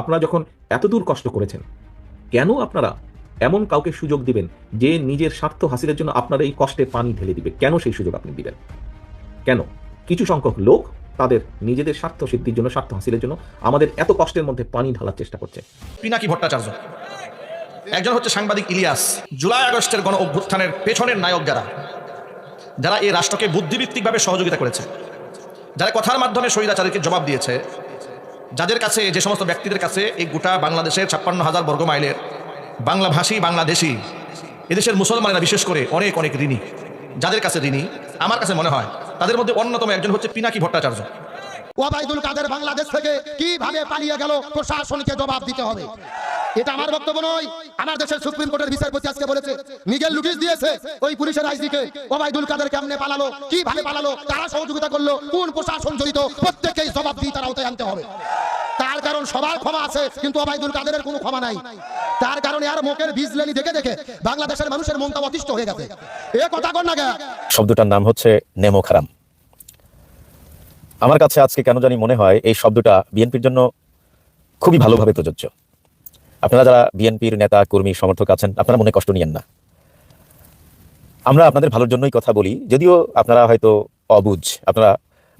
আপনারা যখন এতদূর কষ্ট করেছেন, কেন আপনারা এমন কাউকে সুযোগ দিবেন যে নিজের স্বার্থ হাসিলের জন্য আপনার এই কষ্টে পানি ঢেলে দিবে কেন সেই সুযোগ আপনি দিবেন? কেন? কিছু সংখ্যক লোক তাদের নিজেদের স্বার্থ সিদ্ধির জন্য, স্বার্থ হাসিলের জন্য আমাদের এত কষ্টের মধ্যে পানি ঢালার চেষ্টা করছে। পিনাকি ভট্টাচার্য, একজন হচ্ছে সাংবাদিক ইলিয়াস, জুলাই আগস্টের গণ অভ্যুত্থানের পেছনের নায়ক যারা যারা এই রাষ্ট্রকে বুদ্ধিভিত্তিকভাবে সহযোগিতা করেছে, যারা কথার মাধ্যমে শহীদাচারীকে জবাব দিয়েছে যাদের কাছে, যে সমস্ত ব্যক্তিদের কাছে এই গোটা বাংলাদেশের ছাপ্পান্ন হাজার বর্গ মাইলের বাংলাভাষী, বাংলাদেশি, এদেশের মুসলমানেরা বিশেষ করে অনেক অনেক ঋণী, যাদের কাছে ঋণী, আমার কাছে মনে হয় তাদের মধ্যে অন্যতম একজন হচ্ছে পিনাকি ভট্টাচার্য। ওবায়দুল কাদের বাংলাদেশ থেকে কীভাবে পালিয়ে গেল, প্রশাসনকে জবাব দিতে হবে। এটা আমার বক্তব্য নয়। আমার দেশের সুপ্রিম কোর্টের বিচারপতি আজকে বলেছে মিগেল লুকিস দিয়েছে ওই পুলিশের আইজিকে। ওবায়দুল কাদের কেমনে পালালো, কীভাবে পালালো কারা সহযোগিতা করল, কোন প্রশাসন জড়িত, প্রত্যেককেই জবাব দিয়ে তার আওতায় আনতে হবে। তার কারণ সবার ক্ষমা আছে, কিন্তু ওবায়দুল কাদেরের কোনো ক্ষমা নাই। তার কারণে আর মুখের বিজলেনি দেখে দেখে বাংলাদেশের মানুষের মনটা অতিষ্ঠ হয়ে গেছে। এ কথা কর না শব্দটার নাম হচ্ছে নেমো খারাম। আমার কাছে আজকে কেন জানি মনে হয় এই শব্দটা বিএনপির জন্য খুবই ভালোভাবে প্রযোজ্য। আপনারা যারা বিএনপির নেতা, কর্মী, সমর্থক আছেন, আপনারা মনে কষ্ট নিয়েন না। আমরা আপনাদের ভালোর জন্যই কথা বলি, যদিও আপনারা হয়তো অবুঝ, আপনারা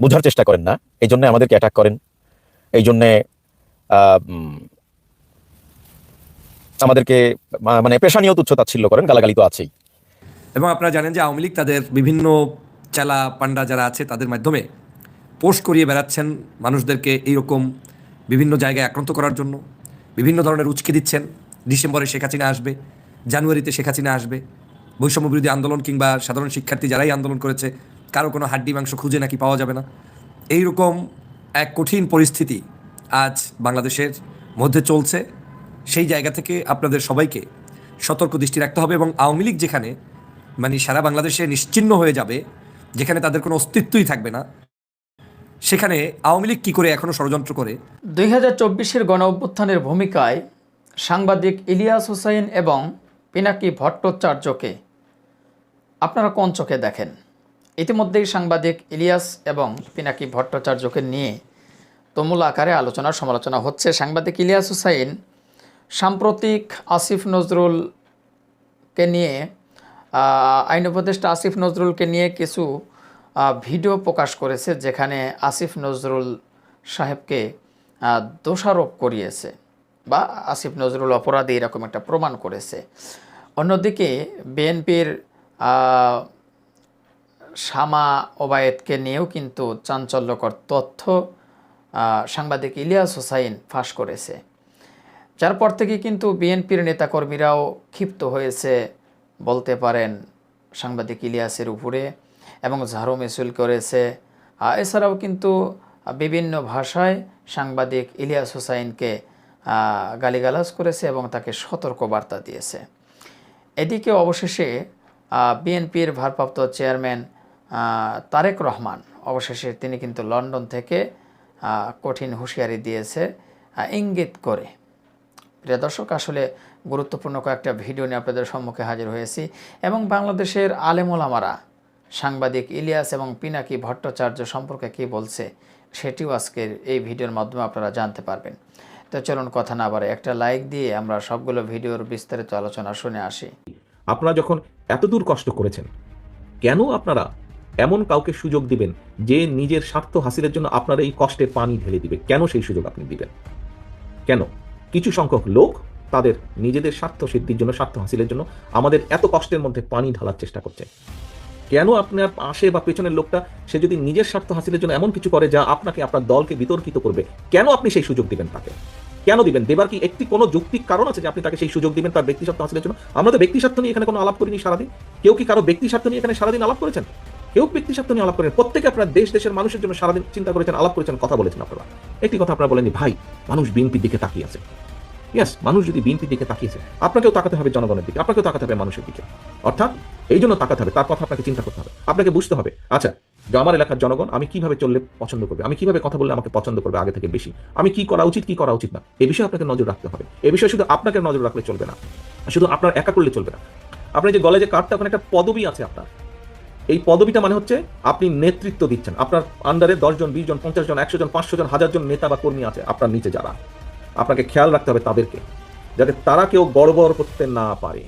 বোঝার চেষ্টা করেন না, এই জন্য আমাদেরকে অ্যাটাক করেন, এই জন্যে আমাদেরকে মানে পেশানীয় তুচ্ছতাচ্ছিল্য করেন, গালাগালি তো আছেই। এবং আপনারা জানেন যে আওয়ামী লীগ তাদের বিভিন্ন চেলা পান্ডা যারা আছে, তাদের মাধ্যমে পোস্ট করিয়ে বেড়াচ্ছেন মানুষদেরকে এইরকম বিভিন্ন জায়গায় আক্রান্ত করার জন্য। বিভিন্ন ধরনের উচকে দিচ্ছেন। ডিসেম্বরে শেখ হাসিনা আসবে, জানুয়ারিতে শেখ হাসিনা আসবে। বৈষম্য বিরোধী আন্দোলন কিংবা সাধারণ শিক্ষার্থী যারাই আন্দোলন করেছে, কারও কোনো হাড্ডি মাংস খুঁজে নাকি পাওয়া যাবে না। এই রকম এক কঠিন পরিস্থিতি আজ বাংলাদেশের মধ্যে চলছে। সেই জায়গা থেকে আপনাদের সবাইকে সতর্ক দৃষ্টি রাখতে হবে এবং আওয়ামী লীগ যেখানে মানে সারা বাংলাদেশে নিশ্চিহ্ন হয়ে যাবে, যেখানে তাদের কোনো অস্তিত্বই থাকবে না সেখানে আওয়ামী লীগ কী করে এখনও ষড়যন্ত্র করে? দুই হাজার চব্বিশের গণ অভ্যুত্থানের ভূমিকায় সাংবাদিক ইলিয়াস হুসাইন এবং পিনাকি ভট্টাচার্যকে আপনারা কোন চোখে দেখেন? ইতিমধ্যেই সাংবাদিক ইলিয়াস এবং পিনাকি ভট্টাচার্যকে নিয়ে তুমুল আকারে আলোচনা সমালোচনা হচ্ছে। সাংবাদিক ইলিয়াস হুসাইন সাম্প্রতিক আসিফ নজরুলকে নিয়ে আইন উপদেষ্টা আসিফ নজরুলকে নিয়ে কিছু ভিডিও প্রকাশ করেছে যেখানে আসিফ নজরুল সাহেবকে দোষারোপ করিয়েছে বা আসিফ নজরুল অপরাধী এরকম একটা প্রমাণ করেছে। অন্যদিকে বিএনপির শামা ওবায়েদকে নিয়েও কিন্তু চাঞ্চল্যকর তথ্য সাংবাদিক ইলিয়াস হোসাইন ফাঁস করেছে। যার পর থেকে কিন্তু বিএনপির নেতাকর্মীরাও ক্ষিপ্ত হয়েছে বলতে পারেন সাংবাদিক ইলিয়াসের উপরে। এবং ঝাড়ু মিছিল করেছে। এছাড়াও কিন্তু বিভিন্ন ভাষায় সাংবাদিক ইলিয়াস হুসাইনকে গালিগালাজ করেছে এবং তাকে সতর্ক বার্তা দিয়েছে। এদিকে অবশেষে বিএনপির ভারপ্রাপ্ত চেয়ারম্যান তারেক রহমান, অবশেষে তিনি কিন্তু লন্ডন থেকে কঠিন হুঁশিয়ারি দিয়েছে ইঙ্গিত করে। প্রিয় দর্শক, আসলে গুরুত্বপূর্ণ কয়েকটা ভিডিও নিয়ে আপনাদের সম্মুখে হাজির হয়েছি এবং বাংলাদেশের আলেমোলামারা সাংবাদিক ইলিয়াস এবং পিনাকি ভট্টাচার্য সম্পর্কে কী বলছে সেটিও আজকের এই ভিডিওর মাধ্যমে আপনারা জানতে পারবেন। তো চলুন কথা না বাড়ে একটা লাইক দিয়ে আমরা সবগুলো ভিডিওর বিস্তারিত আলোচনা শুনে আসি। আপনারা যখন এতদূর কষ্ট করেছেন, কেন আপনারা এমন কাউকে সুযোগ দিবেন যে নিজের স্বার্থ হাসিলের জন্য আপনার এই কষ্টের পানি ঢেলে দিবে? কেন সেই সুযোগ আপনি দিবেন? কেন? কিছু সংখ্যক লোক তাদের নিজেদের স্বার্থ সিদ্ধির জন্য, স্বার্থ হাসিলের জন্য আমাদের এত কষ্টের মধ্যে পানি ঢালার চেষ্টা করছে। কেন আপনার পাশে বা পেছনের লোকটা? সে যদি নিজের স্বার্থ হাসিলের জন্য এমন কিছু করে যা আপনাকে আপনার দলকে বিতর্কিত করবে, কেন আপনি সেই সুযোগ দিবেন তাকে? কেন দিবেন? দেবার কি একটি কোনো যৌক্তিক কারণ আছে যে আপনি তাকে সেই সুযোগ দিবেন তার ব্যক্তি স্বার্থ হাসিলের জন্য? আমরা তো ব্যক্তি স্বার্থ নিয়ে এখানে কোনো আলাপ করিনি সারাদিন। কেউ কি কারও ব্যক্তি স্বার্থ নিয়ে এখানে সারাদিন আলাপ করেছেন? কেউ ব্যক্তি স্বার্থ নিয়ে আলাপ করেন। প্রত্যেকে আপনার দেশ, দেশের মানুষের জন্য সারাদিন চিন্তা করেছেন, আলাপ করেছেন, কথা বলেছেন আপনারা। একটি কথা আপনারা বলেন ভাই, মানুষ বিএনপির দিকে তাকিয়ে আছে। ইয়েস মানুষ যদি বিএনপির দিকে তাকিয়েছে, আপনাকেও তাকাতে হবে জনগণের দিকে, আপনাকেও তাকাতে হবে মানুষের দিকে। অর্থাৎ এই জন্য তাকাতে হবে, তার কথা আপনাকে চিন্তা করতে হবে, আপনাকে বুঝতে হবে আচ্ছা আমার এলাকার জনগণ, আমি কীভাবে চললে পছন্দ করবে, আমি কীভাবে কথা বললে আমাকে পছন্দ করবে আগে থেকে বেশি, আমি কি করা উচিত, কি করা উচিত না এই বিষয়ে আপনাকে নজর রাখতে হবে এই বিষয়ে শুধু আপনাকে নজর রাখলে চলবে না, শুধু আপনার একা করলে চলবে না। আপনার যে গলায় যে কার্ডটা, ওখানে একটা পদবি আছে আপনার। এই পদবিটা মানে হচ্ছে আপনি নেতৃত্ব দিচ্ছেন, আপনার আন্ডারে দশ জন, বিশ জন, পঞ্চাশ জন, একশো জন, পাঁচশো জন, হাজার জন নেতা বা কর্মী আছে আপনার নিচে যারা। আপনাকে খেয়াল রাখতে হবে তাদেরকে, যাতে তারা কেউ গড়বড় করতে না পারে।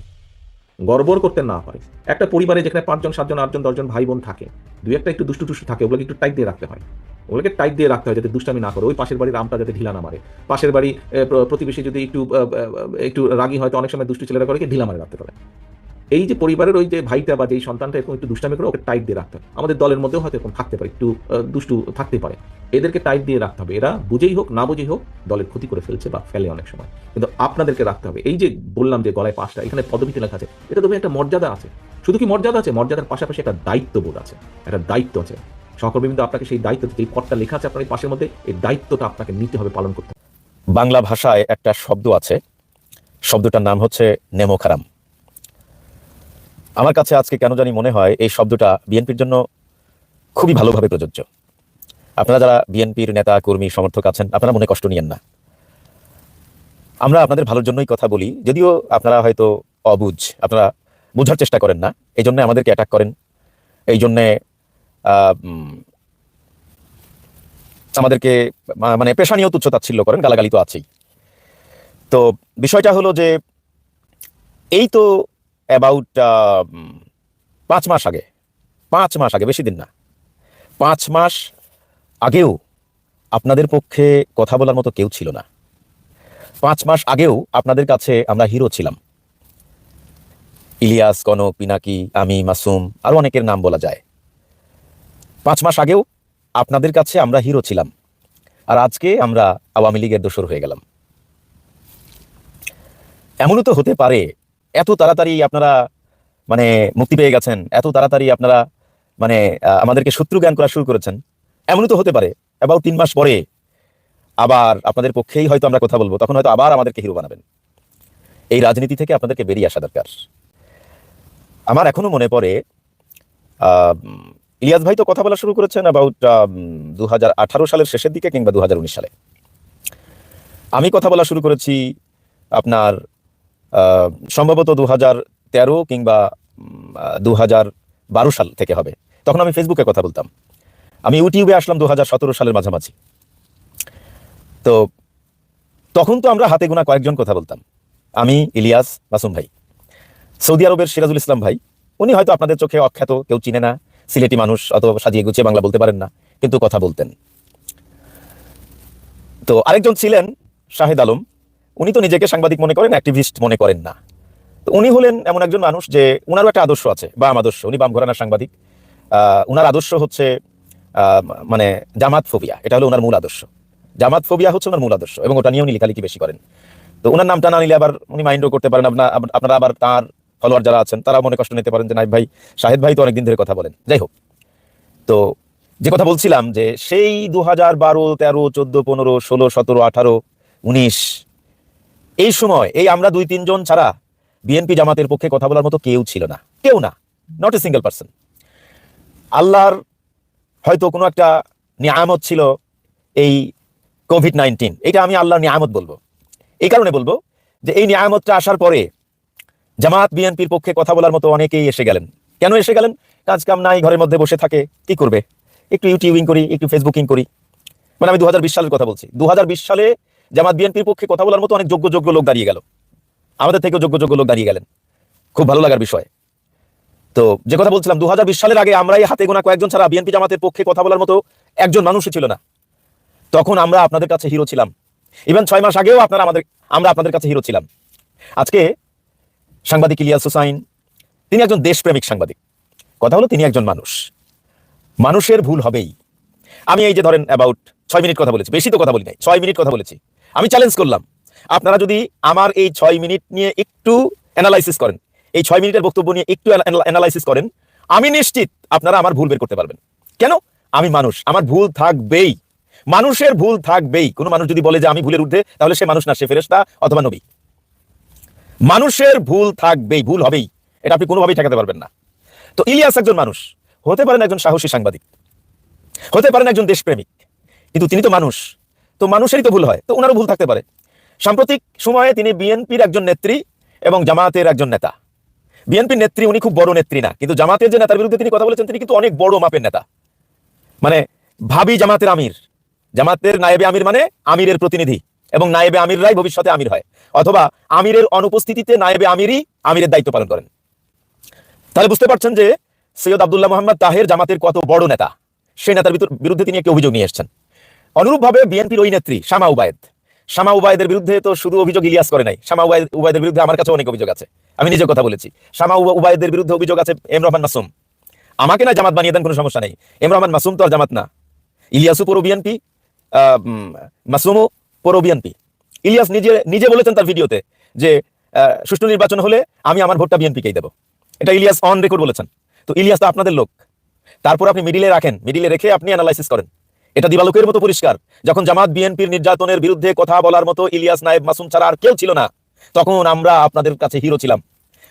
গড়বড় করতে না পারে। একটা পরিবারে যেখানে পাঁচজন, সাতজন, আটজন, দশজন ভাই বোন থাকে, দুই একটা একটু দুষ্টু টুষ্টু থাকে, ওগুলোকে একটু টাইট দিয়ে রাখতে হয়। ওগুলোকে টাইট দিয়ে রাখতে হয় যাতে দুষ্টামি না করে। ওই পাশের বাড়ির আমটা যাতে ঢিলা না মারে। পাশের বাড়ি প্রতিবেশী যদি একটু একটু রাগি হয়, তো অনেক সময় দুষ্টু ছেলেরা করে কি ঢিলা মারে রাখতে পারে এই যে পরিবারের ওই যে ভাইটা বা যেই সন্তানটা এরকম একটু দুষ্টামি করে, ওকে টাইট দিয়ে রাখতে হবে। আমাদের দলের মধ্যেও হয়তো এরকম থাকতে পারে, একটু দুষ্টু থাকতে পারে। এদেরকে টাইট দিয়ে রাখতে হবে। এরা বুঝেই হোক, না বুঝেই হোক, দলের ক্ষতি করে ফেলছে বা ফেলে অনেক সময়। কিন্তু আপনাদেরকে রাখতে হবে। এই যে বললাম যে গলায় পাঁচটা এখানে পদবিতে লেখা আছে, এটা তবে একটা মর্যাদা আছে। শুধু কি মর্যাদা আছে? মর্যাদার পাশাপাশি একটা দায়িত্ববোধ আছে, একটা দায়িত্ব আছে। সহকর্মীবৃন্দ আপনাকে সেই দায়িত্ব যে পদটা লেখা আছে আপনার পাশের মধ্যে, এই দায়িত্বটা আপনাকে নিতে হবে, পালন করতে বাংলা ভাষায় একটা শব্দ আছে। শব্দটার নাম হচ্ছে নেমোখারাম। আমার কাছে আজকে কেন জানি মনে হয় এই শব্দটা বিএনপির জন্য খুবই ভালোভাবে প্রযোজ্য। আপনারা যারা বিএনপির নেতা, কর্মী, সমর্থক আছেন, আপনারা মনে কষ্ট নিয়েন না। আমরা আপনাদের ভালোর জন্যই কথা বলি, যদিও আপনারা হয়তো অবুঝ, আপনারা বোঝার চেষ্টা করেন না, এই জন্য আমাদেরকে অ্যাটাক করেন, এই জন্যে আমাদেরকে মানে পেশানীয় তুচ্ছতাচ্ছিল্য করেন, গালাগালি তো আছেই। তো বিষয়টা হলো যে, এই তো অ্যাবাউট পাঁচ মাস আগে, পাঁচ মাস আগে, বেশি দিন না, পাঁচ মাস আগেও আপনাদের পক্ষে কথা বলার মতো কেউ ছিল না। পাঁচ মাস আগেও আপনাদের কাছে আমরা হিরো ছিলাম। ইলিয়াস, কনক, পিনাকি, আমি, মাসুম, আরও অনেকের নাম বলা যায়। পাঁচ মাস আগেও আপনাদের কাছে আমরা হিরো ছিলাম। আর আজকে আমরা আওয়ামী লীগের দোসর হয়ে গেলাম। এমনও তো হতে পারে এত তাড়াতাড়ি আপনারা মানে মুক্তি পেয়ে গেছেন, এত তাড়াতাড়ি আপনারা মানে আমাদেরকে শত্রু জ্ঞান করা শুরু করেছেন। এমনও তো হতে পারে অ্যাবাউট তিন মাস পরে আবার আপনাদের পক্ষেই হয়তো আমরা কথা বলব, তখন হয়তো আবার আমাদেরকে হিরো বানাবেন। এই রাজনীতি থেকে আপনাদেরকে বেরিয়ে আসা দরকার। আমার এখনও মনে পড়ে ইলিয়াস ভাই তো কথা বলা শুরু করেছেন অ্যাবাউট দু হাজার আঠারো সালের শেষের দিকে কিংবা দু হাজার উনিশ সালে। আমি কথা বলা শুরু করেছি আপনার সম্ভবত দু তেরো কিংবা দু বারো সাল থেকে হবে। তখন আমি ফেসবুকে কথা বলতাম। আমি ইউটিউবে আসলাম দু হাজার সতেরো সালের মাঝামাঝি। তো তখন তো আমরা হাতে গোনা কয়েকজন কথা বলতাম। আমি, ইলিয়াস, মাসুম ভাই। সৌদি আরবের সিরাজুল ইসলাম ভাই। উনি হয়তো আপনাদের চোখে অখ্যাত, কেউ চিনে না। সিলেটি মানুষ অত সাজিয়ে গুছিয়ে বাংলা বলতে পারেন না, কিন্তু কথা বলতেন। তো আরেকজন ছিলেন শাহেদ আলম। উনি তো নিজেকে সাংবাদিক মনে করেন অ্যাক্টিভিস্ট মনে করেন না। তো উনি হলেন এমন একজন মানুষ যে উনারও একটা আদর্শ আছে, বাম আদর্শ, উনি বাম ঘরানার সাংবাদিক। উনার আদর্শ হচ্ছে মানে জামাত ফোবিয়া, এটা হলো ওনার মূল আদর্শ। জামাত ফোবিয়া হচ্ছে ওনার মূল আদর্শ এবং ওটা নিয়ে উনি লেখালেখি বেশি করেন। তো ওনার নামটা না নিলে আবার উনি মাইন্ডও করতে পারেন আপনার আপনারা আবার তার ফলোয়ার যারা আছেন তারা মনে কষ্ট নিতে পারেন যে নাইব ভাই, শাহেদ ভাই তো অনেকদিন ধরে কথা বলেন। যাই হোক, তো যে কথা বলছিলাম যে সেই দু হাজার বারো, তেরো, চোদ্দ, পনেরো, ষোলো, সতেরো, আঠারো, উনিশ এই সময়, এই আমরা দুই তিনজন ছাড়া বিএনপি জামাতের পক্ষে কথা বলার মতো কেউ ছিল না। কেউ না। নট এ সিঙ্গেল পার্সন আল্লাহর হয়তো কোনো একটা নিয়ামত ছিল এই কোভিড নাইন্টিন এটা আমি আল্লাহর নিয়ামত বলব। এই কারণে বলব যে এই নিয়ামতটা আসার পরে জামাত বিএনপির পক্ষে কথা বলার মতো অনেকেই এসে গেলেন। কেন এসে গেলেন? কাজ কাম নাই, ঘরের মধ্যে বসে থাকে, কি করবে? একটু ইউটিউবিং করি, একটু ফেসবুকিং করি। মানে আমি দুহাজার বিশ সালের কথা বলছি। দু হাজার বিশ সালে জামাত বিএনপির পক্ষে কথা বলার মতো অনেক যোগ্য যোগ্য লোক দাঁড়িয়ে গেল। আমাদের থেকেও যোগ্য যোগ্য লোক দাঁড়িয়ে গেলেন। খুব ভালো লাগার বিষয়। তো যে কথা বলছিলাম দু হাজার বিশ সালের আগে আমরা এই হাতে গোনা কয়েকজন ছাড়া বিএনপি জামাতের পক্ষে কথা বলার মতো একজন মানুষই ছিল না। তখন আমরা আপনাদের কাছে হিরো ছিলাম। ইভেন ছয় মাস আগেও আপনারা আমাদের, আমরা আপনাদের কাছে হিরো ছিলাম। আজকে সাংবাদিক ইলিয়াস হুসাইন, তিনি একজন দেশপ্রেমিক সাংবাদিক। কথা হলো তিনি একজন মানুষ। মানুষের ভুল হবেই। আমি এই যে ধরেন অ্যাবাউট ছয় মিনিট কথা বলেছি, বেশি তো কথা বলি নাই, ছয় মিনিট কথা বলেছি। আমি চ্যালেঞ্জ করলাম। আপনারা যদি আমার এই ছয় মিনিট নিয়ে একটু অ্যানালাইসিস করেন, এই ছয় মিনিটের বক্তব্য নিয়ে একটু অ্যানালাইসিস করেন, আমি নিশ্চিত আপনারা আমার ভুল বের করতে পারবেন। কেন? আমি মানুষ, আমার ভুল থাকবেই। মানুষের ভুল থাকবেই। কোনো মানুষ যদি বলে যে আমি ভুলের ঊর্ধ্বে, তাহলে সে মানুষ না, সে ফেরেস্তা অথবা নবী। মানুষের ভুল থাকবেই, ভুল হবেই। এটা আপনি কোনোভাবেই ঠেকাতে পারবেন না। তো ইলিয়াস একজন মানুষ, হতে পারেন একজন সাহসী সাংবাদিক, হতে পারেন একজন দেশপ্রেমিক, কিন্তু তিনি তো মানুষ। তো মানুষেরই তো ভুল হয়, তো ওনারও ভুল থাকতে পারে। সাম্প্রতিক সময়ে তিনি বিএনপির একজন নেত্রী এবং জামাতের একজন নেতা। বিএনপির নেত্রী উনি খুব বড় নেত্রী না, কিন্তু জামাতের যে নেতার বিরুদ্ধে তিনি কথা বলেছেন, তিনি কিন্তু অনেক বড় মাপের নেতা। মানে ভাবি জামাতের আমির। জামাতের নায়েবে আমির মানে আমিরের প্রতিনিধি এবং নায়েবে আমিররাই ভবিষ্যতে আমির হয়, অথবা আমিরের অনুপস্থিতিতে নায়েবে আমিরই আমিরের দায়িত্ব পালন করেন। তাহলে বুঝতে পারছেন যে সৈয়দ আবদুল্লাহ মোহাম্মদ তাহের জামাতের কত বড় নেতা। সেই নেতার বিরুদ্ধে তিনি একটি অভিযোগ নিয়ে এসেছেন। অনুরূপভাবে বিএনপির ওই নেত্রী শামা উবায়দ। শামা উবায়দের বিরুদ্ধে তো শুধু অভিযোগ ইলিয়াস করে নাই। শামা উবায়দ উবায়দের বিরুদ্ধে আমার কাছে অনেক অভিযোগ আছে। আমি নিজে কথা বলেছি। শামা উবা- উবায়দের বিরুদ্ধে অভিযোগ আছে এম রহমান মাসুম। আমাকে না জামাত বানিয়ে দেন কোনো সমস্যা নেই। এম রহমান মাসুম তো আর জামাত না। ইলিয়াসও পুরো বিএনপি মাসুমও পুরো বিএনপি। ইলিয়াস নিজে নিজে বলেছেন তার ভিডিওতে যে সুষ্ঠু নির্বাচন হলে আমি আমার ভোটটা বিএনপিকেই দেবো। এটা ইলিয়াস অন রেকর্ড বলেছেন। তো ইলিয়াস তো আপনাদের লোক। তারপর আপনি মিডিলে রাখেন। মিডিলে রেখে আপনি অ্যানালাইসিস করেন। এটা দিবালোকের মতো পরিষ্কার। যখন জামাত বিএনপির নির্যাতনের বিরুদ্ধে কথা বলার মতো ইলিয়াস নায়েব মাসুম ছাড়া আর কেউ ছিল না তখন আমরা আপনাদের কাছে হিরো ছিলাম।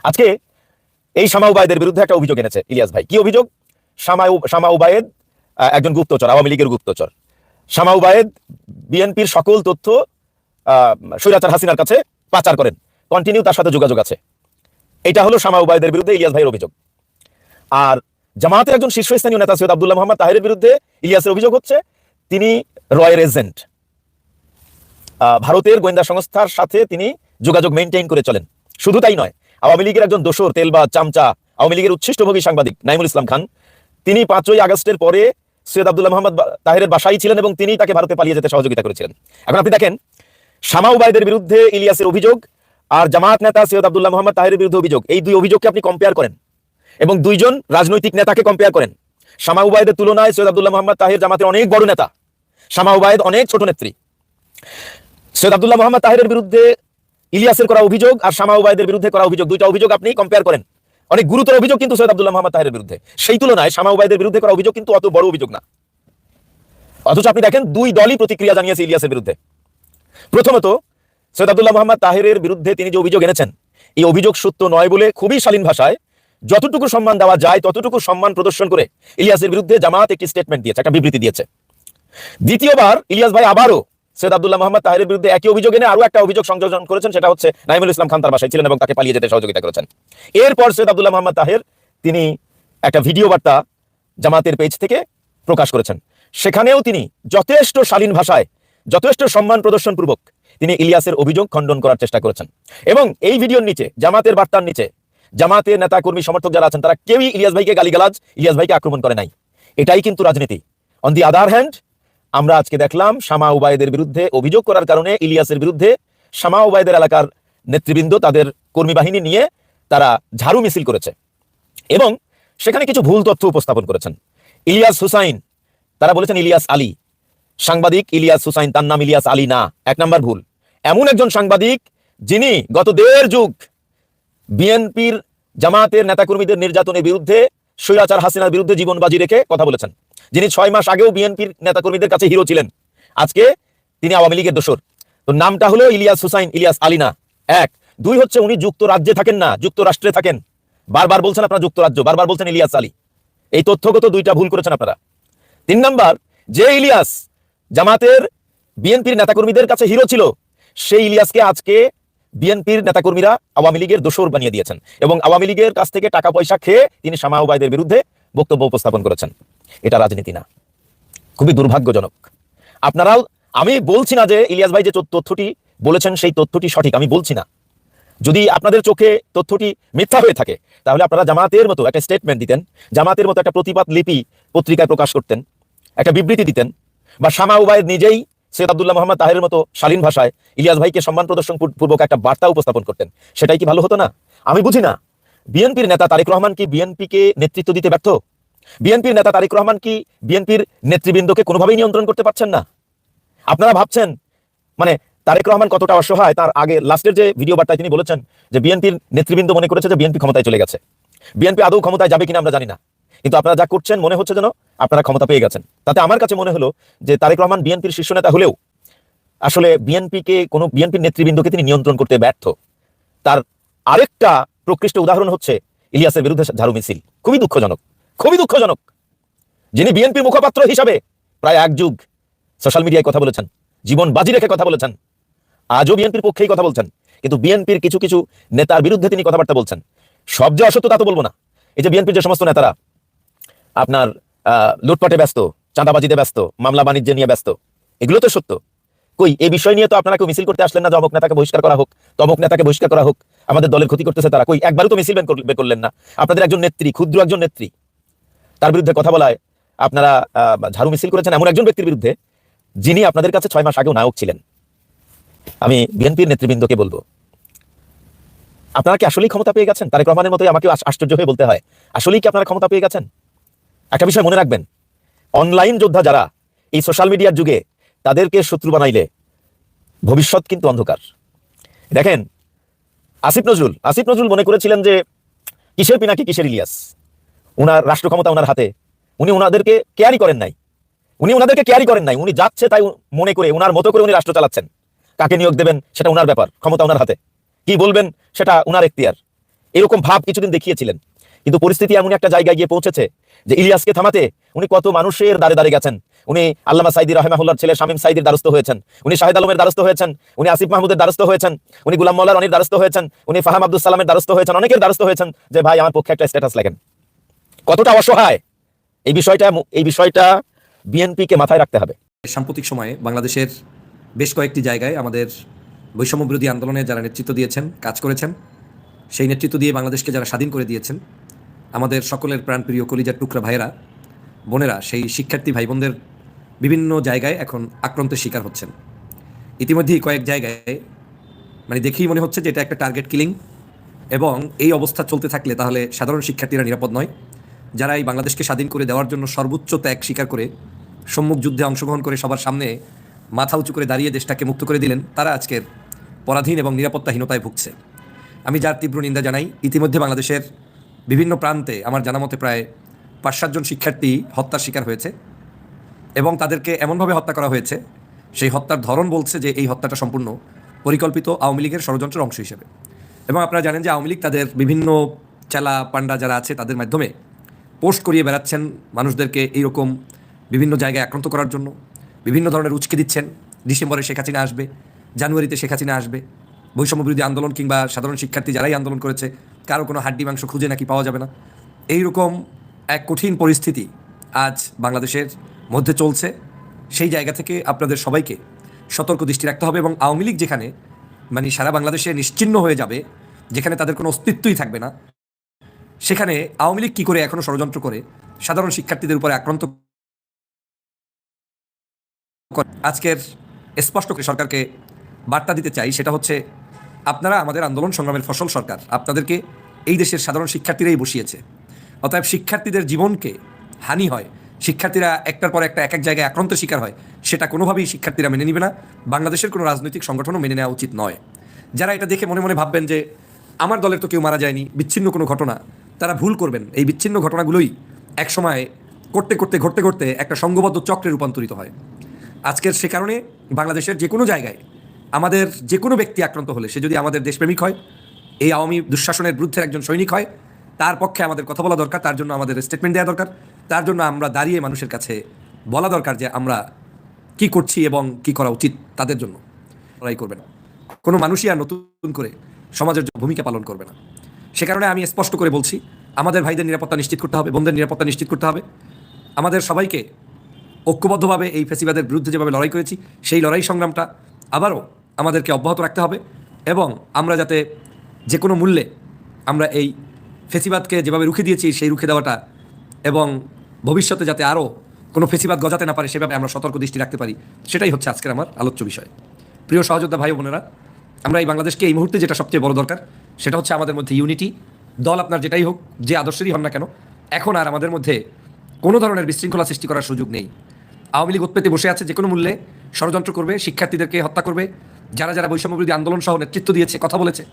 আজকে এই শামা উবায়দের বিরুদ্ধে একটা অভিযোগ এনেছে ইলিয়াস ভাই। কি অভিযোগ? শামা উ- শামা একজন গুপ্তচর আওয়ামী লীগের গুপ্তচর। শামা উবায়েদ বিএনপির সকল তথ্য আহ, স্বৈরাচার হাসিনার কাছে পাচার করেন। কন্টিনিউ তার সাথে যোগাযোগ আছে। এটা হলো শামা উবায়দের বিরুদ্ধে ইলিয়াস ভাইয়ের অভিযোগ। আর জামাতের একজন শীর্ষস্থানীয় নেতা সৈয়দ আব্দুল্লাহ মোহাম্মদ তাহেরের বিরুদ্ধে ইলিয়াসের অভিযোগ হচ্ছে তিনি রয়ের এজেন্ট ভারতের গোয়েন্দা সংস্থার সাথে তিনি যোগাযোগ মেনটেইন করে চলেন। শুধু তাই নয়, আওয়ামী লীগের একজন দোসর তেলবা চামচা, আওয়ামী লীগের উচ্ছিষ্টভোগী সাংবাদিক নাইমুল ইসলাম খান, তিনি পাঁচই আগস্টের পরে সৈয়দ আব্দুল্লাহ মোহাম্মদ তাহেরের বাসায় ছিলেন এবং তিনি তাকে ভারতে পালিয়ে যেতে সহযোগিতা করেছিলেন। এখন আপনি দেখেন শামা উবায়দের বিরুদ্ধে ইলিয়াসের অভিযোগ আর জামাত নেতা সৈয়দ আব্দুল্লাহ মোহাম্মদ তাহেরের বিরুদ্ধে অভিযোগ। এই দুই অভিযোগকে আপনি কম্পেয়ার করেন এবং দুইজন রাজনৈতিক নেতাকে কম্পেয়ার করেন। শামা উবায়দের তুলনায় সৈয়দ আব্দুল্লাহ মোহাম্মদ তাহের জামাতের অনেক বড় নেতা। শামা উবায়দ অনেক ছোট নেত্রী। সৈয়দ আব্দুল্লাহ মোহাম্মদ তাহেরের বিরুদ্ধে ইলিয়াসের করা অভিযোগ আর শামা উবায়দের বিরুদ্ধে করা অভিযোগ, দুইটা অভিযোগ আপনি কম্পেয়ার করেন। অনেক গুরুতর অভিযোগ কিন্তু সৈয়দ আব্দুল্লাহ মোহাম্মদ তাহেরের বিরুদ্ধে। সেই তুলনায় শামা উবায়দের বিরুদ্ধে করা অভিযোগ কিন্তু অত বড় অভিযোগ না। অথচ আপনি দেখেন দুই দলই প্রতিক্রিয়া জানিয়েছে ইলিয়াসের বিরুদ্ধে। প্রথমত, সৈয়দ আব্দুল্লাহ মোহাম্মদ তাহেরের বিরুদ্ধে তিনি যে অভিযোগ এনেছেন, এই অভিযোগ সত্য নয় বলে খুবই শালীন ভাষায় যতটুকু সম্মান দেওয়া যায়, ততটুকু সম্মান প্রদর্শন করে ইলিয়াসের বিরুদ্ধে জামাত একটি স্টেটমেন্ট দিয়েছে, একটা বিবৃতি দিয়েছে। দ্বিতীয়বার ইলিয়াস ভাই আবারও সৈয়দ আব্দুল্লাহ মোহাম্মদ তাহেরের বিরুদ্ধে একই অভিযোগ এনে আরও একটা অভিযোগ সংযোজন করেছেন, সেটা হচ্ছে নাইমুল ইসলাম খান তার বাসায় ছিলেন এবং তাকে পালিয়ে যেতে সহযোগিতা করেছেন। এরপর সৈয়দ আব্দুল্লাহ মোহাম্মদ তাহের তিনি একটা ভিডিও বার্তা জামাতের পেজ থেকে প্রকাশ করেছেন। সেখানেও তিনি যথেষ্ট শালীন ভাষায়, যথেষ্ট সম্মান প্রদর্শন পূর্বক তিনি ইলিয়াসের অভিযোগ খণ্ডন করার চেষ্টা করেছেন। এবং এই ভিডিওর নিচে, জামাতের বার্তার নিচে জামাতের নেতা কর্মী সমর্থক যারা আছেন, তারা কেউই ইলিয়াস ভাইকে গালিগালাজ, ইলিয়াস ভাইকে আক্রমণ করে নাই। এটাই কিন্তু রাজনীতি। অন দি আদার হ্যান্ড আমরা আজকে দেখলাম শামা উবায়দের বিরুদ্ধে অভিযোগ করার কারণে ইলিয়াসের বিরুদ্ধে শামা উবায়দের এলাকার নেতৃবৃন্দ, তাদের কর্মী বাহিনী নিয়ে তারা ঝাড়ু মিছিল করেছে। এবং সেখানে কিছু ভুল তথ্য উপস্থাপন করেছেন। ইলিয়াস হুসাইন, তারা বলেছেন ইলিয়াস আলী। সাংবাদিক ইলিয়াস হুসাইন, তার নাম ইলিয়াস আলী না। এক নাম্বার ভুল। এমন একজন সাংবাদিক যিনি গত দেড় যুগ বিএনপির জামাতের নেতাকর্মীদের নির্যাতনের বিরুদ্ধে স্বৈরাচার হাসিনার বিরুদ্ধে জীবন বাজি রেখে কথা বলেছেন। যিনি ছয় মাস আগেও বিএনপির নেতাকর্মীদের কাছে হিরো ছিলেন। আজকে তিনি আওয়ামী লীগের দোসর তো নামটা হলো ইলিয়াস হুসাইন, ইলিয়াস আলিনা। এক। দুই হচ্ছে উনি যুক্তরাজ্যে থাকেন না, যুক্তরাষ্ট্রে থাকেন। বারবার বলছেন আপনারা যুক্তরাজ্য, বারবার বলছেন ইলিয়াস আলী। এই তথ্যগত দুইটা ভুল করেছেন আপনারা। তিন নাম্বার, যে ইলিয়াস জামাতের বিএনপির নেতাকর্মীদের কাছে হিরো ছিল, সেই ইলিয়াসকে আজকে বিএনপির নেতাকর্মীরা আওয়ামী লীগের দোষর বানিয়ে দিয়েছেন এবং আওয়ামী লীগের কাছ থেকে টাকা পয়সা খেয়ে তিনি শামা বিরুদ্ধে বক্তব্য উপস্থাপন করেছেন। এটা রাজনীতি না। খুবই দুর্ভাগ্যজনক। আপনারাও, আমি বলছি না যে ইলিয়াস ভাই যে তথ্যটি বলেছেন সেই তথ্যটি সঠিক, আমি বলছি না। যদি আপনাদের চোখে তথ্যটি মিথ্যা হয়ে থাকে, তাহলে আপনারা জামাতের মতো একটা স্টেটমেন্ট দিতেন, জামাতের মতো একটা প্রতিবাদ লিপি পত্রিকায় প্রকাশ করতেন, একটা বিবৃতি দিতেন, বা শামা উবায়েদ নিজেই সৈয়দ আব্দুল্লাহ মোহাম্মদ তাহের মতো শালীন ভাষায় ইলিয়াস ভাইকে সম্মান প্রদর্শন পূর্বক একটা বার্তা উপস্থাপন করতেন। সেটাই কি ভালো হতো না? আমি বুঝি না। বিএনপির নেতা তারেক রহমান কি বিএনপিকে নেতৃত্ব দিতে ব্যর্থ? বিএনপির নেতা তারেক রহমান কি বিএনপির নেতৃবৃন্দকে কোনোভাবেই নিয়ন্ত্রণ করতে পারছেন না? আপনারা ভাবছেন মানে তারেক রহমান কতটা অসহায়, তার আগে লাস্টের যে ভিডিও বার্তায় তিনি বলেছেন যে বিএনপির নেতৃবৃন্দ মনে করেছে যে বিএনপি ক্ষমতায় চলে গেছে। বিএনপি আদৌ ক্ষমতায় যাবে কিনা আমরা জানি না। কিন্তু আপনারা যা করছেন মনে হচ্ছে যেন আপনারা ক্ষমতা পেয়ে গেছেন। তাতে আমার কাছে মনে হলো যে তারেক রহমান বিএনপির শীর্ষ নেতা হলেও আসলে বিএনপিকে কোনো বিএনপির নেতৃবৃন্দকে তিনি নিয়ন্ত্রণ করতে ব্যর্থ। তার আরেকটা প্রকৃষ্ট উদাহরণ হচ্ছে ইলিয়াসের বিরুদ্ধে ঝাড়ু মিছিল। খুবই দুঃখজনক খুবই দুঃখজনক। যিনি বিএনপির মুখপাত্র হিসাবে প্রায় এক যুগ সোশ্যাল মিডিয়ায় কথা বলেছেন, জীবন বাজি রেখে কথা বলেছেন, আজও বিএনপির পক্ষেই কথা বলছেন, কিন্তু বিএনপির কিছু কিছু নেতার বিরুদ্ধে তিনি কথাবার্তা বলছেন। সব যে অসত্য তা তো বলব না। এই যে বিএনপির যে সমস্ত নেতারা আপনার লুটপাটে ব্যস্ত, চাঁদাবাজিতে ব্যস্ত, মামলা বাণিজ্য নিয়ে ব্যস্ত। এগুলো তো সত্য। কই, এই বিষয় নিয়ে তো আপনারা কেউ মিছিল করতে আসলেন না, যে নেতাকে বহিষ্কার করা হোক, তমুক নেতাকে বহিষ্কার করা হোক, আমাদের দলের ক্ষতি করতেছে তারা। কই, একবারও তো মিছিল বের করলেন না। আপনাদের একজন নেত্রী, ক্ষুদ্র একজন নেত্রী, তার বিরুদ্ধে কথা বলায়, আপনারা ঝাড়ু মিছিল করেছেন এমন একজন ব্যক্তির বিরুদ্ধে, যিনি আপনাদের কাছে ছয় মাস আগেও নায়ক ছিলেন। আমি বিএনপির নেতৃবৃন্দকে বলব, আপনারা কি আসলেই ক্ষমতা পেয়ে গেছেন? তারেক রহমানের মতোই আমাকে আশ্চর্য হয়ে বলতে হয়, আসলেই কি আপনারা ক্ষমতা পেয়ে গেছেন? একটা বিষয় মনে রাখবেন অনলাইন যোদ্ধা যারা এই সোশ্যাল মিডিয়ার যুগে তাদেরকে শত্রু বানাইলে ভবিষ্যৎ কিন্তু অন্ধকার। দেখেন, আসিফ নজরুল আসিফ নজরুল মনে করেছিলেন যে কিসের পিনাকি, কিসের ইলিয়াস? উনার রাষ্ট্র ক্ষমতা ওনার হাতে। উনি ওনাদেরকে কেয়ারই করেন নাই। উনি ওনাদেরকে কেয়ারই করেন নাই। উনি যাচ্ছে তাই মনে করে ওনার মতো করে উনি রাষ্ট্র চালাচ্ছেন। কাকে নিয়োগ দেবেন, সেটা ওনার ব্যাপার, ক্ষমতা ওনার হাতে। কি বলবেন, সেটা উনার এখতিয়ার। এরকম ভাব কিছুদিন দেখিয়েছিলেন। কিন্তু পরিস্থিতি এমন একটা জায়গায় গিয়ে পৌঁছেছে যে ইলিয়াসকে থামাতে উনি কত মানুষের দাঁড়ে দাঁড়িয়ে গেছেন। উনি আল্লামা সাইদি রহমাহুল্লার ছেলে শামীম সাইদির দ্বারস্থ হয়েছেন। উনি শাহেদ আলমের দ্বারস্থ হয়েছেন। উনি আসিফ মাহমুদের দ্বারস্থ হয়েছেন। উনি গুলাম মোল্লার অনির দ্বারস্থ হয়েছেন। উনি ফাহাম আব্দুল সালামের দ্বারস্থ হয়েছেন। অনেকের দ্বারস্থ হয়েছেন যে, ভাই, আমার পক্ষে একটা স্ট্যাটাস লেখেন কতটা অসহায়! এই বিষয়টা এই বিষয়টা বিএনপিকে মাথায় রাখতে হবে। সাম্প্রতিক সময়ে বাংলাদেশের বেশ কয়েকটি জায়গায় আমাদের বৈষম্য বিরোধী আন্দোলনে যারা নেতৃত্ব দিয়েছেন, কাজ করেছেন, সেই নেতৃত্ব দিয়ে বাংলাদেশকে যারা স্বাধীন করে দিয়েছেন আমাদের সকলের প্রাণপ্রিয় কলিজার টুকরা ভাইয়েরা, বোনেরা, সেই শিক্ষার্থী ভাই বোনদের বিভিন্ন জায়গায় এখন আক্রান্তের শিকার হচ্ছেন। ইতিমধ্যেই কয়েক জায়গায় মানে দেখেই মনে হচ্ছে যে এটা একটা টার্গেট কিলিং এবং এই অবস্থা চলতে থাকলে তাহলে সাধারণ শিক্ষার্থীরা নিরাপদ নয়। যারা এই বাংলাদেশকে স্বাধীন করে দেওয়ার জন্য সর্বোচ্চ ত্যাগ স্বীকার করে, সম্মুখ যুদ্ধে অংশগ্রহণ করে সবার সামনে মাথা উঁচু করে দাঁড়িয়ে দেশটাকে মুক্ত করে দিলেন, তারা আজকের পরাধীন এবং নিরাপত্তাহীনতায় ভুগছে। আমি যার তীব্র নিন্দা জানাই, ইতিমধ্যে বাংলাদেশের বিভিন্ন প্রান্তে আমার জানা মতে প্রায় পাঁচ সাতজন শিক্ষার্থী হত্যার শিকার হয়েছে এবং তাদেরকে এমনভাবে হত্যা করা হয়েছে, সেই হত্যার ধরন বলছে যে এই হত্যাটা সম্পূর্ণ পরিকল্পিত আওয়ামী লীগের ষড়যন্ত্রের অংশ হিসেবে। এবং আপনারা জানেন যে আওয়ামী লীগ তাদের বিভিন্ন চেলা পান্ডা যারা আছে তাদের মাধ্যমে পোস্ট করিয়ে বেড়াচ্ছেন মানুষদেরকে এইরকম বিভিন্ন জায়গায় আক্রান্ত করার জন্য, বিভিন্ন ধরনের উচকে দিচ্ছেন। ডিসেম্বরে শেখ হাসিনা আসবে, জানুয়ারিতে শেখ হাসিনা আসবে বৈষম্য বিরোধী আন্দোলন কিংবা সাধারণ শিক্ষার্থী যারাই আন্দোলন করেছে কারও কোনো হাড্ডি মাংস খুঁজে নাকি পাওয়া যাবে না। এইরকম এক কঠিন পরিস্থিতি আজ বাংলাদেশের মধ্যে চলছে। সেই জায়গা থেকে আপনাদের সবাইকে সতর্ক দৃষ্টি রাখতে হবে এবং আওয়ামী লীগ যেখানে মানে সারা বাংলাদেশে নিশ্চিহ্ন হয়ে যাবে, যেখানে তাদের কোনো অস্তিত্বই থাকবে না, সেখানে আওয়ামী লীগ কী করে এখনও ষড়যন্ত্র করে, সাধারণ শিক্ষার্থীদের উপরে আক্রান্ত আজকের স্পষ্ট করে সরকারকে বার্তা দিতে চাই, সেটা হচ্ছে আপনারা আমাদের আন্দোলন সংগ্রামের ফসল সরকার। আপনাদেরকে এই দেশের সাধারণ শিক্ষার্থীরাই বসিয়েছে। অতএব শিক্ষার্থীদের জীবনকে হানি হয়। শিক্ষার্থীরা একটার পর একটা এক এক জায়গায় আক্রান্তের শিকার হয়। সেটা কোনোভাবেই শিক্ষার্থীরা মেনে নেবে না। বাংলাদেশের কোনো রাজনৈতিক সংগঠনও মেনে নেওয়া উচিত নয়। যারা এটা দেখে মনে মনে ভাববেন যে, আমার দলের তো কেউ মারা যায়নি, বিচ্ছিন্ন কোনো ঘটনা। তারা ভুল করবেন। এই বিচ্ছিন্ন ঘটনাগুলোই একসময় করতে করতে, ঘটতে ঘটতে একটা সংঘবদ্ধ চক্রে রূপান্তরিত হয়। আজকের সে কারণে বাংলাদেশের যে কোনো জায়গায় আমাদের যে কোনো ব্যক্তি আক্রান্ত হলে, সে যদি আমাদের দেশপ্রেমিক হয়, এই আওয়ামী দুঃশাসনের বিরুদ্ধে একজন সৈনিক হয়, তার পক্ষে আমাদের কথা বলা দরকার, তার জন্য আমাদের স্টেটমেন্ট দেওয়া দরকার, তার জন্য আমরা দাঁড়িয়ে মানুষের কাছে বলা দরকার যে আমরা কি করছি এবং কি করা উচিত তাদের জন্য। লড়াই করবে না। কোনো মানুষই আর নতুন করে সমাজের ভূমিকা পালন করবে না। সে কারণে আমি স্পষ্ট করে বলছি, আমাদের ভাইদের নিরাপত্তা নিশ্চিত করতে হবে, বোনদের নিরাপত্তা নিশ্চিত করতে হবে। আমাদের সবাইকে ঐক্যবদ্ধভাবে এই ফেসিবাদের বিরুদ্ধে যেভাবে লড়াই করেছি, সেই লড়াই সংগ্রামটা আবারও আমাদেরকে অব্যাহত রাখতে হবে এবং আমরা যাতে যে কোনো মূল্যে আমরা এই ফেসিবাদকে যেভাবে রুখে দিয়েছি, সেই রুখে দেওয়াটা এবং ভবিষ্যতে যাতে আরও কোনো ফেসিবাদ গজাতে না পারে, সেভাবে আমরা সতর্ক দৃষ্টি রাখতে পারি। সেটাই হচ্ছে আজকের আমার আলোচ্য বিষয়। প্রিয় সহযোদ্ধা ভাই বোনেরা, আমরা এই বাংলাদেশকে এই মুহূর্তে যেটা সবচেয়ে বড় দরকার, সেটা হচ্ছে আমাদের মধ্যে ইউনিটি দল আপনার যেটাই হোক, যে আদর্শেরই হন না কেন, এখন আর আমাদের মধ্যে কোনো ধরনের বিশৃঙ্খলা সৃষ্টি করার সুযোগ নেই। আওয়ামী লীগ উৎপেতে বসে আছে যে কোনো মূল্যে ষড়যন্ত্র করবে, শিক্ষার্থীদেরকে হত্যা করবে যারা যারা বৈষম্যবিরোধী আন্দোলন সহ নেতৃত্ব দিয়েছে, কথা বলেছে,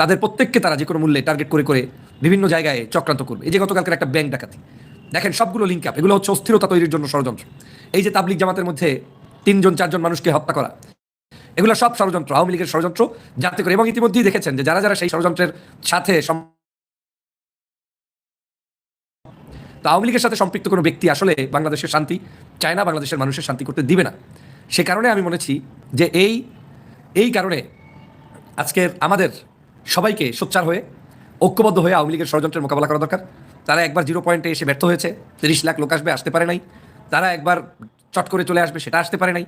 তাদের প্রত্যেককে তারা যে কোনো মূল্যে টার্গেট করে করে বিভিন্ন জায়গায় চক্রান্ত করবে। এই যে গতকালকের একটা ব্যাংক ডাকাতি। দেখেন, সবগুলো লিঙ্ক আপ এগুলো হচ্ছে অস্থিরতা তৈরির জন্য ষড়যন্ত্র। এই যে তাবলিক জামাতের মধ্যে তিনজন, চারজন মানুষকে হত্যা করা, এগুলো সব ষড়যন্ত্র, আওয়ামী লীগের ষড়যন্ত্র যাতে করে। এবং ইতিমধ্যেই দেখেছেন যে যারা যারা সেই ষড়যন্ত্রের সাথে তো আওয়ামী লীগের সাথে সম্পৃক্ত কোনো ব্যক্তি আসলে বাংলাদেশের শান্তি চায় না, বাংলাদেশের মানুষের শান্তি করতে দিবে না। সে কারণে আমি মনেছি যে এই এই কারণে আজকের আমাদের সবাইকে সোচ্চার হয়ে, ঐক্যবদ্ধ হয়ে আওয়ামী লীগের ষড়যন্ত্রের মোকাবেলা করা দরকার। তারা একবার জিরো পয়েন্টে এসে ব্যর্থ হয়েছে, তিরিশ লাখ লোক আসবে, আসতে পারে নাই। তারা একবার চট করে চলে আসবে, সেটা আসতে পারে নাই।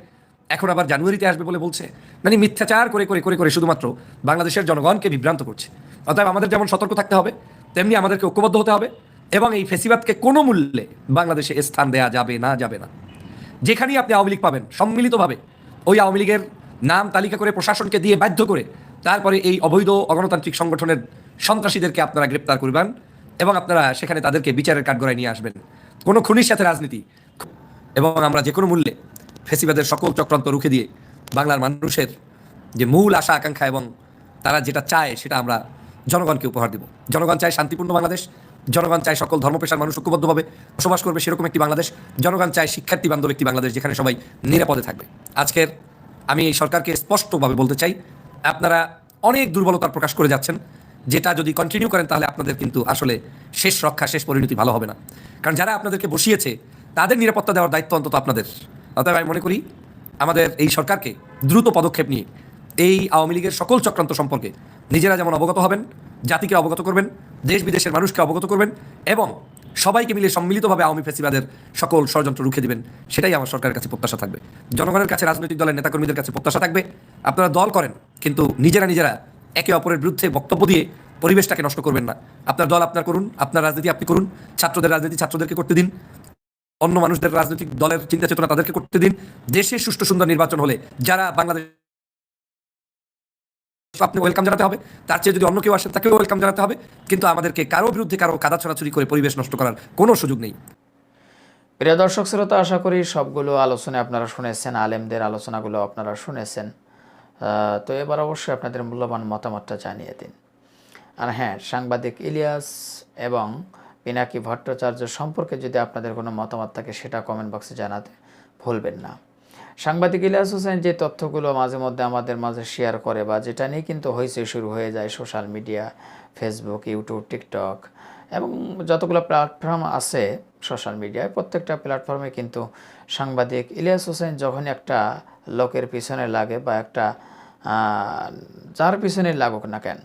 এখন আবার জানুয়ারিতে আসবে বলে বলছে। মানে মিথ্যাচার করে করে করে করে শুধুমাত্র বাংলাদেশের জনগণকে বিভ্রান্ত করছে। অতএব আমাদের যেমন সতর্ক থাকতে হবে, তেমনি আমাদেরকে ঐক্যবদ্ধ হতে হবে এবং এই ফেসিবাদকে কোনো মূল্যে বাংলাদেশে স্থান দেয়া যাবে না যাবে না। যেখানেই আপনি আওয়ামী লীগ পাবেন, সম্মিলিতভাবে ওই আওয়ামী লীগের নাম তালিকা করে প্রশাসনকে দিয়ে বাধ্য করে তারপরে এই অবৈধ অগণতান্ত্রিক সংগঠনের সন্ত্রাসীদেরকে আপনারা গ্রেপ্তার করবেন এবং আপনারা সেখানে তাদেরকে বিচারের কাঠগড়ায় নিয়ে আসবেন। কোনো খুনির সাথে রাজনীতি, এবং আমরা যে কোনো মূল্যে ফেসিবাদের সকল চক্রান্ত রুখে দিয়ে বাংলার মানুষের যে মূল আশা, আকাঙ্ক্ষা এবং তারা যেটা চায় সেটা আমরা জনগণকে উপহার দেব। জনগণ চায় শান্তিপূর্ণ বাংলাদেশ, জনগণ চায় সকল ধর্মপেশার মানুষ ঐক্যবদ্ধভাবে বসবাস করবে সেরকম একটি বাংলাদেশ, জনগণ চায় শিক্ষার্থী বান্ধব একটি বাংলাদেশ যেখানে সবাই নিরাপদে থাকবে। আজকের আমি এই সরকারকে স্পষ্টভাবে বলতে চাই, আপনারা অনেক দুর্বলতার প্রকাশ করে যাচ্ছেন। যেটা যদি কন্টিনিউ করেন, তাহলে আপনাদের কিন্তু আসলে শেষ রক্ষা, শেষ পরিণতি ভালো হবে না। কারণ যারা আপনাদেরকে বসিয়েছে, তাদের নিরাপত্তা দেওয়ার দায়িত্ব অন্তত আপনাদের। অতএব আমি মনে করি, আমাদের এই সরকারকে দ্রুত পদক্ষেপ নিয়ে এই আওয়ামী লীগের সকল চক্রান্ত সম্পর্কে নিজেরা যেমন অবগত হবেন, জাতিকে অবগত করবেন দেশ বিদেশের মানুষকে অবগত করবেন, এবং সবাইকে মিলে সম্মিলিতভাবে আওয়ামী ফেসিবাদের সকল ষড়যন্ত্র রুখে দিবেন, সেটাই আমার সরকারের কাছে প্রত্যাশা থাকবে। জনগণের কাছে, রাজনৈতিক দলের নেতাকর্মীদের কাছে প্রত্যাশা থাকবে। আপনারা দল করেন, কিন্তু নিজেরা নিজেরা একে অপরের বিরুদ্ধে বক্তব্য দিয়ে পরিবেশটাকে নষ্ট করবেন না। আপনার দল আপনার করুন, আপনার রাজনীতি আপনি করুন, ছাত্রদের রাজনীতি ছাত্রদেরকে করতে দিন, অন্য মানুষদের রাজনৈতিক দলের চিন্তা চেতনা তাদেরকে করতে দিন। দেশে সুষ্ঠু সুন্দর নির্বাচন হলে যারা বাংলাদেশ আপনি ওয়েলকাম জানাতে হবে। তার চেয়ে যদি অন্য কেউ আসে, তাকেও ওয়েলকাম জানাতে হবে। কিন্তু আমাদেরকে কারও বিরুদ্ধে কারও কাদা ছড়াছড়ি করে পরিবেশ নষ্ট করার কোনো সুযোগ নেই। প্রিয় দর্শক, শ্রোতা, আশা করি সবগুলো আলোচনা আপনারা শুনেছেন, আলেমদের আলোচনাগুলো আপনারা শুনেছেন। তো এবার অবশ্যই আপনাদের মূল্যবান মতামতটা জানিয়ে দিন। আর হ্যাঁ সাংবাদিক ইলিয়াস এবং পিনাকি ভট্টাচার্য সম্পর্কে যদি আপনাদের কোনো মতামত থাকে, সেটা কমেন্ট বক্সে জানাতে ভুলবেন না। সাংবাদিক ইলিয়াস হোসেন যে তথ্যগুলো মাঝে মধ্যে আমাদের মাঝে শেয়ার করে বা যেটা নিয়ে কিন্তু হয়েছে শুরু হয়ে যায় social media Facebook YouTube TikTok এবং যতগুলো প্ল্যাটফর্ম আছে সোশ্যাল মিডিয়ায় প্রত্যেকটা প্ল্যাটফর্মে কিন্তু সাংবাদিক ইলিয়াস হোসেন যখন একটা লোকের পিছনে লাগে বা একটা যার পিছনে লাগুক না কেন,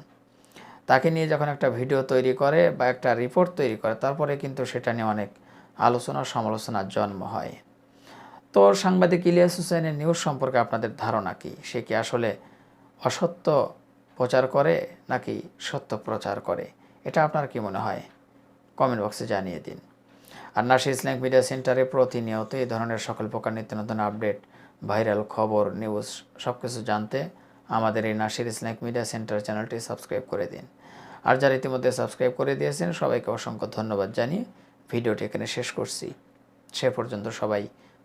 তাকে নিয়ে যখন একটা ভিডিও তৈরি করে বা একটা রিপোর্ট তৈরি করে, তারপরে কিন্তু সেটা নিয়ে অনেক আলোচনা সমালোচনার জন্ম হয়। তো সাংবাদিক ইলিয়াস হোসেনের নিউজ সম্পর্কে আপনাদের ধারণা কি? সে কি আসলে অসত্য প্রচার করে নাকি সত্য প্রচার করে? এটা আপনার কি মনে হয়? কমেন্ট বক্সে জানিয়ে দিন। আর নাসি ইসলামিক মিডিয়া সেন্টারে প্রতিনিয়ত এই ধরনের সকল প্রকার নিত্য নতুন আপডেট, ভাইরাল খবর নিউজ সব কিছু জানতে আমাদের এই নাসির ইসলামিক মিডিয়া সেন্টার চ্যানেলটি সাবস্ক্রাইব করে দিন। আর যারা ইতিমধ্যে সাবস্ক্রাইব করে দিয়েছেন, সবাইকে অসংখ্য ধন্যবাদ জানিয়ে ভিডিওটি এখানে শেষ করছি। সে পর্যন্ত সবাই